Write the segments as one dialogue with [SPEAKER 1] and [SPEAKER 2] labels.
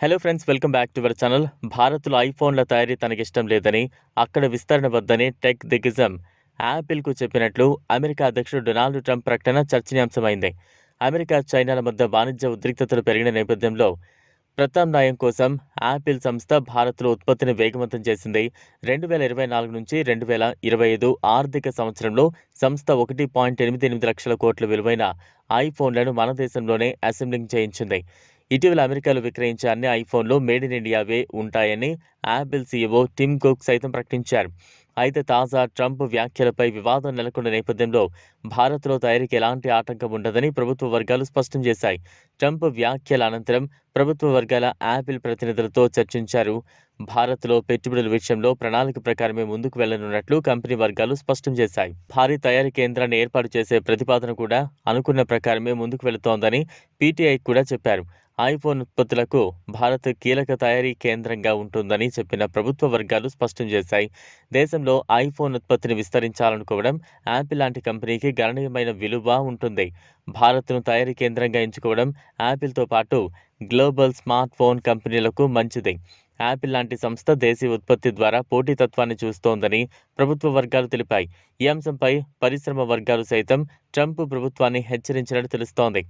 [SPEAKER 1] Hello friends welcome back to our channel భారత్లో ఐఫోన్ల తయారీ తనకిష్టం లేదని అక్కడ విస్తరణ వద్దని టెక్ దిగ్గజం. యాపిల్కు చెప్పినట్లు అమెరికా అధ్యక్షుడు డొనాల్డ్ ట్రంప్ ప్రకటన చర్చనీయాంశమైంది. అమెరికా చైనాల మధ్య వాణిజ్య ఉద్రిక్తతలు పెరిగిన నేపథ్యంలో ప్రత్యామ్నాయం కోసం యాపిల్ సంస్థ భారత్లో ఉత్పత్తిని వేగవంతం చేసింది. రెండు వేల ఇరవై నాలుగు నుంచి రెండు వేల ఇరవై ఐదు ఆర్థిక సంవత్సరంలో సంస్థ ఒకటి పాయింట్ ఎనిమిది ఎనిమిది లక్షల కోట్ల విలువైన ఐఫోన్లను మన దేశంలోనే అసెంబ్లింగ్ చేయించింది. ఇటీవల అమెరికాలో విక్రయించే అన్ని ఐఫోన్లు మేడ్ ఇన్ ఇండియావే ఉంటాయని యాపిల్ సీఈఓ టిమ్ కుక్ సైతం ప్రకటించారు. అయితే తాజా ట్రంప్ వ్యాఖ్యలపై వివాదం నెలకొన్న నేపథ్యంలో భారత్లో తయారీకి ఎలాంటి ఆటంకం ఉండదని ప్రభుత్వ వర్గాలు స్పష్టం చేశాయి. ట్రంప్ వ్యాఖ్యల అనంతరం ప్రభుత్వ వర్గాల యాపిల్ ప్రతినిధులతో చర్చించారు. భారత్లో పెట్టుబడుల విషయంలో ప్రణాళిక ప్రకారమే ముందుకు వెళ్ళనున్నట్లు కంపెనీ వర్గాలు స్పష్టం చేశాయి. భారీ తయారీ కేంద్రాన్ని ఏర్పాటు చేసే ప్రతిపాదన కూడా అనుకున్న ప్రకారమే ముందుకు వెళుతోందని పీటీఐ కూడా చెప్పారు. ఐఫోన్ ఉత్పత్తులకు భారత్ కీలక తయారీ కేంద్రంగా ఉంటుందని చెప్పిన ప్రభుత్వ వర్గాలు స్పష్టం చేశాయి. దేశంలో ఐఫోన్ ఉత్పత్తిని విస్తరించాలనుకోవడం యాపిల్ లాంటి కంపెనీకి గణనీయమైన విలువ ఉంటుంది. భారత్ను తయారీ కేంద్రంగా ఎంచుకోవడం యాపిల్తో పాటు గ్లోబల్ స్మార్ట్ ఫోన్ కంపెనీలకు మంచిది. యాపిల్ లాంటి సంస్థ దేశీయ ఉత్పత్తి ద్వారా పోటీతత్వాన్ని చూస్తోందని ప్రభుత్వ వర్గాలు తెలిపాయి. ఈ అంశంపై పరిశ్రమ వర్గాలు సైతం ట్రంప్ ప్రభుత్వాన్ని హెచ్చరించినట్టు తెలుస్తోంది.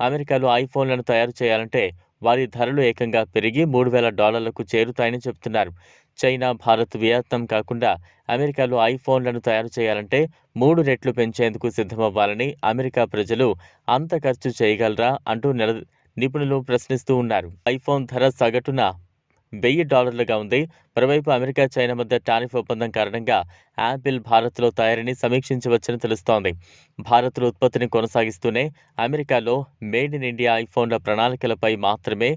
[SPEAKER 1] అమెరికాలో ఐఫోన్లను తయారు చేయాలంటే వారి ధరలు ఏకంగా పెరిగి మూడు వేల డాలర్లకు చేరుతాయని చెబుతున్నారు. చైనా భారత్ వియత్నాం కాకుండా అమెరికాలో ఐఫోన్లను తయారు చేయాలంటే మూడు రెట్లు పెంచేందుకు సిద్ధమవ్వాలని అమెరికా ప్రజలు అంత ఖర్చు చేయగలరా అంటూ నెల నిపుణులు ప్రశ్నిస్తూ ఉన్నారు. ఐఫోన్ ధర సగటున వెయ్యి డాలర్లుగా ఉంది. మరోవైపు అమెరికా చైనా మధ్య టారిఫ్ ఒప్పందం కారణంగా యాపిల్ భారత్లో తయారీని సమీక్షించవచ్చని తెలుస్తోంది. భారత్లో ఉత్పత్తిని కొనసాగిస్తూనే అమెరికాలో మేడ్ ఇన్ ఇండియా ఐఫోన్ల ప్రణాళికలపై మాత్రమే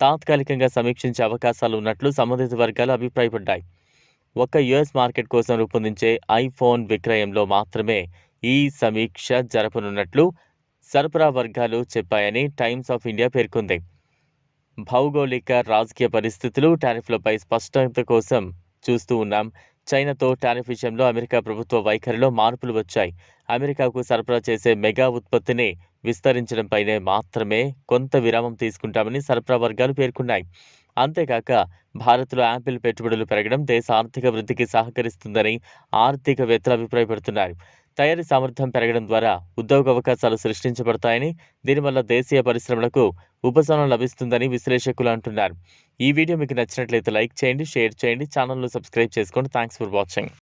[SPEAKER 1] తాత్కాలికంగా సమీక్షించే అవకాశాలు ఉన్నట్లు సంబంధిత వర్గాలు అభిప్రాయపడ్డాయి. ఒక్క యుఎస్ మార్కెట్ కోసం రూపొందించే ఐఫోన్ విక్రయంలో మాత్రమే ఈ సమీక్ష జరపనున్నట్లు సరఫరా వర్గాలు చెప్పాయని టైమ్స్ ఆఫ్ ఇండియా పేర్కొంది. భౌగోళిక రాజకీయ పరిస్థితులు టారిఫ్లపై స్పష్టత కోసం చూస్తూ ఉన్నాం. చైనాతో టారిఫ్ విషయంలో అమెరికా ప్రభుత్వ వైఖరిలో మార్పులు వచ్చాయి. అమెరికాకు సరఫరా చేసే మెగా ఉత్పత్తిని విస్తరించడంపైనే మాత్రమే కొంత విరామం తీసుకుంటామని సరఫరా వర్గాలు పేర్కొన్నాయి. అంతేకాక భారత్లో యాపిల్ పెట్టుబడులు పెరగడం దేశ ఆర్థిక వృద్ధికి సహకరిస్తుందని ఆర్థికవేత్తలు అభిప్రాయపడుతున్నారు. తయారీ సామర్థ్యం పెరగడం ద్వారా ఉద్యోగ అవకాశాలు సృష్టించబడతాయని దీనివల్ల దేశీయ పరిశ్రమలకు ఉపశమనం లభిస్తుందని విశ్లేషకులు అంటున్నారు. ఈ వీడియో మీకు నచ్చినట్లయితే లైక్ చేయండి షేర్ చేయండి ఛానల్ను సబ్స్క్రైబ్ చేసుకోండి. Thanks for watching